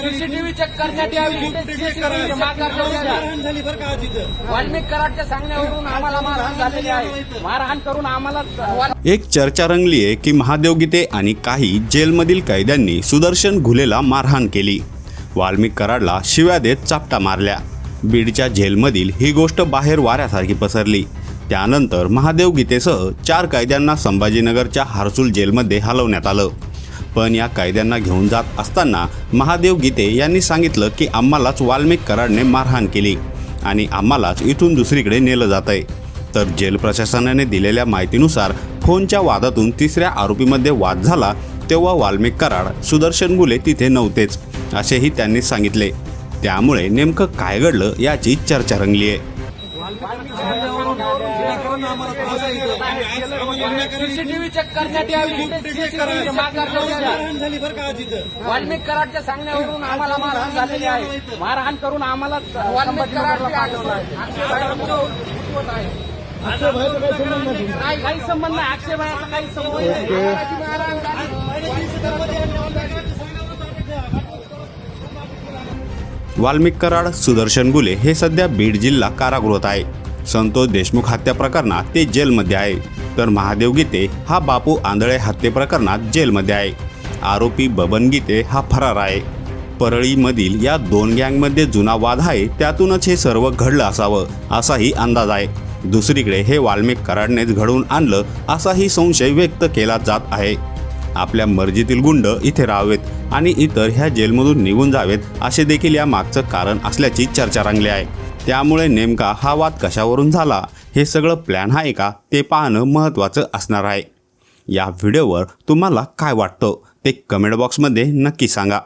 CCTV check करण्यात यावी. वाल्मिक कराडच्या सांगण्यावरून आम्हाला मारहाण झालेली आहे. मारहाण करून आम्हाला एक चर्चा रंगली आहे की महादेव गीते आणि काही जेलमधील कैद्यांनी सुदर्शन घुलेला मारहाण केली. वाल्मिक कराडला शिव्या देत चापटा मारल्या. बीडच्या जेलमधील ही गोष्ट बाहेर वाऱ्यासारखी पसरली. त्यानंतर महादेव गीतेसह चार कैद्यांना संभाजीनगरच्या हारसूल जेलमध्ये हलवण्यात आलं. पण या कैद्यांना घेऊन जात असताना महादेव गीते यांनी सांगितलं की आम्हालाच वाल्मिक कराडने मारहाण केली आणि आम्हालाच इथून दुसरीकडे नेलं जात आहे तर जेल प्रशासनाने दिलेल्या माहितीनुसार फोनच्या वादातून तिसऱ्या आरोपीमध्ये वाद झाला तेव्हा वाल्मिक कराड सुदर्शन गुले तिथे नव्हतेच असेही त्यांनी सांगितले. त्यामुळे नेमकं काय घडलं याची चर्चा रंगली आहे सीसीटीव्ही चेक करण्यात यावी करण्यात यावी. वाल्मिक कराडच्या सांगण्यावरून आम्हाला मारहाण झालेली आहे. मारहाण करून आम्हाला वाल्मिक कराडची आक्षेप आहे. नाही. काही संबंध नाही. आक्षेप आहे काही संबंध नाही. वाल्मिक कराड सुदर्शन गुले हे सध्या बीड जिल्हा कारागृहात आहे. संतोष देशमुख हत्या प्रकरणात ते जेलमध्ये आहे. तर महादेव गीते हा बापू आंधळे हत्ये प्रकरणात जेलमध्ये आहे. आरोपी बबन गीते हा फरार आहे. परळीमधील या दोन गँगमध्ये जुना वाद आहे त्यातूनच हे सर्व घडलं असावं असाही अंदाज आहे. दुसरीकडे हे वाल्मिक कराडनेच घडवून आणलं असाही संशय व्यक्त केला जात आहे. आपल्या मर्जीतील गुंड इथे राहावेत आणि इतर ह्या जेलमधून निघून जावेत असे देखील या मागचं कारण असल्याची चर्चा रंगली आहे. त्यामुळे नेमका हा वाद कशावरून झाला? हे सगळं प्लॅन आहे का? ते पाहणं महत्त्वाचं असणार आहे. या व्हिडिओवर तुम्हाला काय वाटतं? ते कमेंट बॉक्समध्ये नक्की सांगा.